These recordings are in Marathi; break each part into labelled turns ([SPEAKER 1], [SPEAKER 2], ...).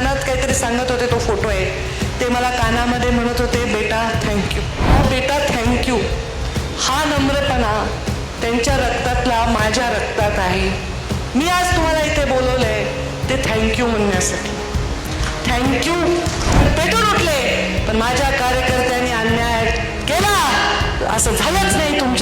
[SPEAKER 1] कानात काहीतरी सांगत होते तो फोटो आहे. ते मला कानामध्ये म्हणत होते बेटा थँक्यू बेटा थँक्यू हा नम्रपणा त्यांच्या रक्तातला माझ्या रक्तात आहे. मी आज तुम्हाला इथे बोलवलंय ते थँक्यू म्हणण्यासाठी. थँक्यू पेटून उठले पण माझ्या कार्यकर्त्यांनी अन्याय केला. असं झालंच नाही तुमच्या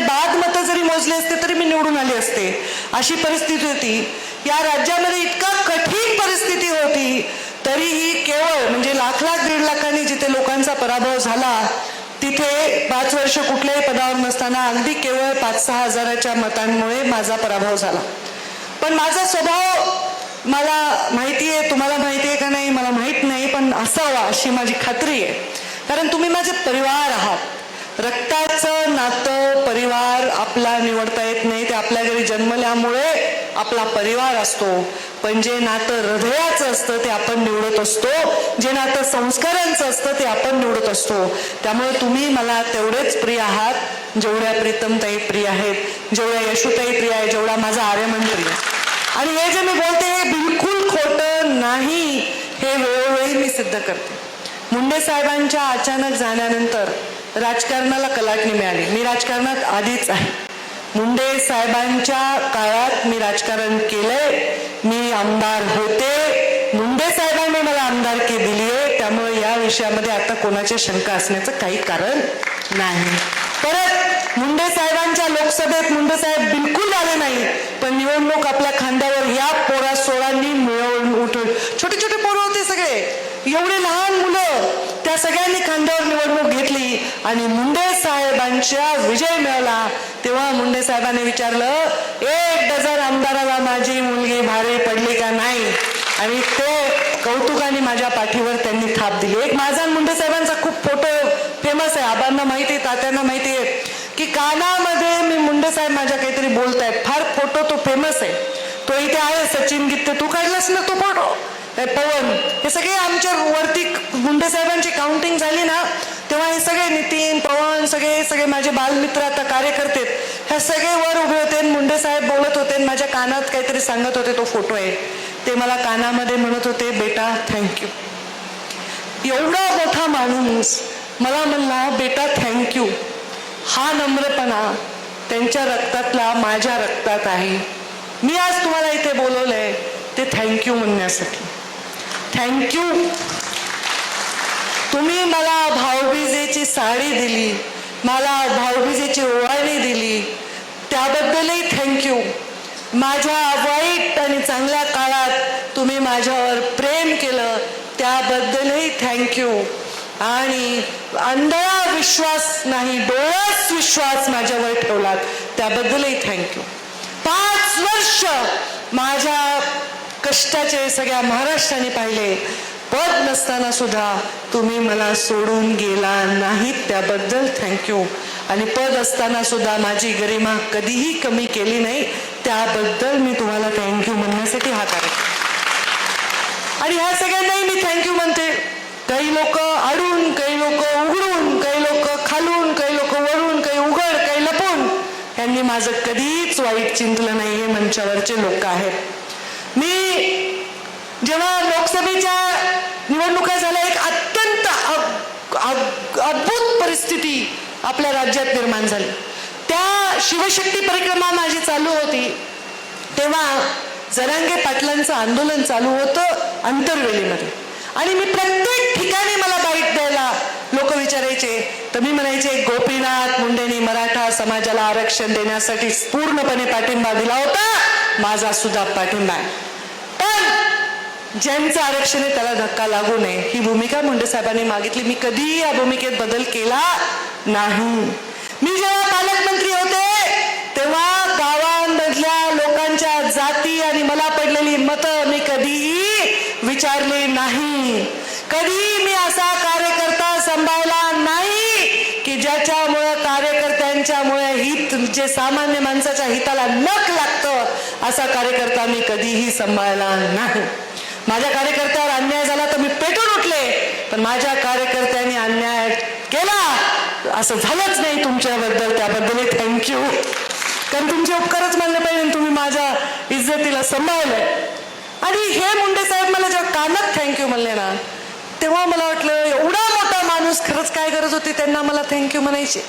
[SPEAKER 1] बाद मतं जरी मोजले असते तरी मी निवडून आली असते. अशी परिस्थिती होती. या राज्यामध्ये इतका कठीण परिस्थिती होती तरीही केवळ म्हणजे लाख लाख दीड लाखांनी जिथे लोकांचा पराभव झाला तिथे पाच वर्ष कुठल्याही पदावर नसताना अगदी केवळ पाच सहा हजाराच्या मतांमुळे माझा पराभव झाला. पण माझा स्वभाव मला माहिती आहे तुम्हाला माहिती आहे का नाही? मला माहीत नाही पण असावा अशी माझी खात्री आहे. कारण तुम्ही माझे परिवार आहात. रक्ताचं नातं परिवार आपला निवडता येत नाही ते आपल्या घरी जन्मल्यामुळे आपला परिवार असतो. पण जे नातं हृदयाचं असतं ते आपण निवडत असतो. जे नातं संस्कारांचं असतं ते आपण निवडत असतो. त्यामुळे तुम्ही मला तेवढेच प्रिय आहात जेवढ्या प्रीतमताई प्रिय आहेत जेवढ्या यशुताई प्रिय आहे जेवढा माझा आर्यमन प्रिय. आहे. आणि हे जे मी बोलते हे बिलकुल खोटं नाही. हे वेळोवेळी मी सिद्ध करते. मुंडे साहेबांच्या अचानक जाण्यानंतर राजकारणाला कलाटणी मिळाली. मी राजकारणात आधीच आहे. मुंडे साहेबांच्या काळात मी राजकारण केलंय. मी आमदार होते. मुंडे साहेबांनी मला आमदारकी दिली आहे त्यामुळे या विषयामध्ये आता कोणाची शंका असण्याचं काही कारण नाही. परत मुंडे साहेबांच्या लोकसभेत मुंडे साहेब बिलकुल आले नाही पण निवडणूक आपल्या खांद्यावर या पोरा सोळांनी मिळवून उठून छोटे छोटे पोरं होते सगळे. एवढे लहान मुलं त्या सगळ्यांनी खांद्यावर निवडणूक आणि मुंडे साहेबांच्या विजय मिळाला तेव्हा मुंडे साहेबांनी विचारलं एक डझन आमदाराला माझी मुलगी भारी पडली का नाही? आणि ते कौतुकाने माझ्या पाठीवर त्यांनी थाप दिली. एक माझा मुंडे साहेबांचा खूप फोटो फेमस आहे. आबांना माहिती आहे तात्यांना माहिती आहे की कानामध्ये मी मुंडे साहेब माझ्या काहीतरी बोलतायत. फार फोटो तो फेमस आहे. तो इथे आहे सचिन गित्ते. तू काढलास ना तो फोटो पवन हे सगळे आमच्या वरती मुंडे साहेबांची काउंटिंग झाली ना तेव्हा हे सगळे नितीन पवन सगळे सगळे माझे बालमित्र आता कार्यकर्ते ह्या सगळे वर उभे होते आणि मुंडे साहेब बोलत होते आणि माझ्या कानात काहीतरी सांगत होते तो फोटो आहे. ते मला कानामध्ये म्हणत होते बेटा थँक्यू एवढा मोठा माणूस मला म्हणला बेटा थँक्यू हा नम्रपणा त्यांच्या रक्तातला माझ्या रक्तात आहे. मी आज तुम्हाला इथे बोलवलंय ते थँक्यू म्हणण्यासाठी. थँक्यू तुम्ही मला भाऊबीजेची साडी दिली मला भाऊबीजेची ओवाळणी दिली त्याबद्दलही थँक्यू माझ्या वाईट आणि चांगल्या काळात तुम्ही माझ्यावर प्रेम केलं त्याबद्दलही थँक्यू आणि अंधळा विश्वास नाही डोळ्याच विश्वास माझ्यावर ठेवलात त्याबद्दलही थँक्यू पाच वर्ष माझ्या कष्टाचे सगळ्या महाराष्ट्राने पाहिले. पद नसताना सुद्धा तुम्ही मला सोडून गेला नाहीत त्याबद्दल थँक्यू आणि पद असताना सुद्धा माझी गरिमा कधीही कमी केली नाही त्याबद्दल मी तुम्हाला थँक्यू म्हणण्यासाठी हा कार्यक्रम आणि ह्या सगळ्यांनाही मी थँक्यू म्हणते. काही लोक आडून काही लोक उघडून काही लोक खालून काही लोक वरून काही उघड काही लपून यांनी माझं कधीच वाईट चिंतलं नाही हे मंचावरचे लोक आहेत. मी जेव्हा लोकसभेच्या निवडणुका झाल्या एक अत्यंत अद्भुत परिस्थिती आपल्या राज्यात निर्माण झाली. त्या शिवशक्ती परिक्रमा माझी चालू होती. तेव्हा जरांगे पाटलांचं आंदोलन चालू होतं अंतरवेलीमध्ये आणि मी प्रत्येक ठिकाणी मला बाईट द्यायला लोक विचारायचे. तर मी म्हणायचे गोपीनाथ मुंडेनी मराठा समाजाला आरक्षण देण्यासाठी पूर्णपणे पाठिंबा दिला होता. माझा सुद्धा पाठिंबा आहे. ज्यांचं आरक्षण आहे त्याला धक्का लागू नये. ही भूमिका मुंडे साहेबांनी मागितली. मी कधीही या भूमिकेत बदल केला नाही. मी जेव्हा पालकमंत्री होते तेव्हा गावांमधल्या लोकांच्या जाती आणि मला पडलेली मतं मी कधीही विचारली नाही. कधी मी असा कार्यकर्ता सांभाळला नाही की ज्याच्यामुळे कार्यकर्त्यांच्यामुळे हित जे सामान्य माणसाच्या हिताला नख लागतं असा कार्यकर्ता मी कधीही सांभाळला नाही. माझ्या कार्यकर्त्यावर अन्याय झाला तर मी पेटून उठले. पण माझ्या कार्यकर्त्यांनी अन्याय केला. असं झालंच नाही तुमच्याबद्दल. त्याबद्दलही थँक्यू कारण तुमचे उपकारच मानले पाहिजे आणि तुम्ही माझ्या इज्जतीला सांभाळलंय आणि हे मुंडे साहेब मला जेव्हा कानात थँक्यू म्हणले ना तेव्हा मला वाटलं एवढा मोठा माणूस खरंच काय गरज होती त्यांना मला थँक्यू म्हणायची.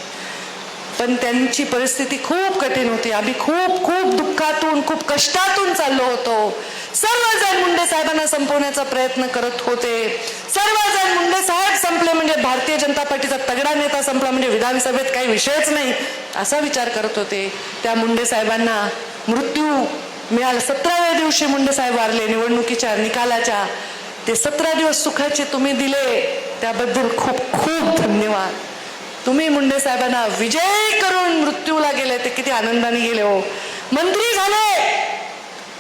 [SPEAKER 1] पण त्यांची परिस्थिती खूप कठीण होती. आम्ही खूप खूप दुःखातून खूप कष्टातून चाललो होतो. सर्वजण मुंडे साहेबांना संपवण्याचा प्रयत्न करत होते. सर्वजण मुंडे साहेब संपले म्हणजे भारतीय जनता पार्टीचा तगडा नेता संपला म्हणजे विधानसभेत काही विषयच नाही असा विचार करत होते. त्या मुंडे साहेबांना मृत्यू मिळाला. सतराव्या दिवशी मुंडे साहेब वारले निवडणुकीच्या निकालाच्या. ते सतरा दिवस सुखाचे तुम्ही दिले. त्याबद्दल खूप खूप धन्यवाद. तुम्ही मुंडे साहेबांना विजय करून मृत्यूला गेले ते किती आनंदाने गेले हो. मंत्री झाले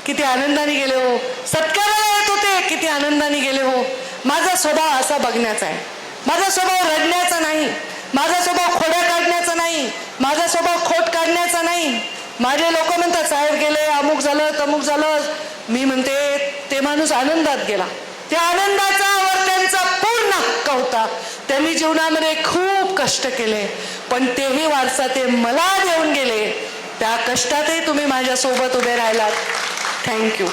[SPEAKER 1] किती आनंदाने गेले हो. सत्काराला येत होते किती आनंदाने गेले हो. माझा स्वभाव असा बघण्याचा आहे. माझा स्वभाव रडण्याचा नाही. माझा स्वभाव खोड्या काढण्याचा नाही. माझा स्वभाव खोट काढण्याचा नाही. माझे लोक म्हणतात साहेब गेले अमुक झालं तमुक झालं. मी म्हणते ते माणूस आनंदात गेला. त्या आनंदाचा वर त्यांचा पूर्ण हक्क होता. त्यांनी जीवनामध्ये खूप कष्ट केले पण तेही वारसा ते मला देऊन गेले. त्या कष्टातही तुम्ही माझ्यासोबत उभे राहिलात. थँक्यू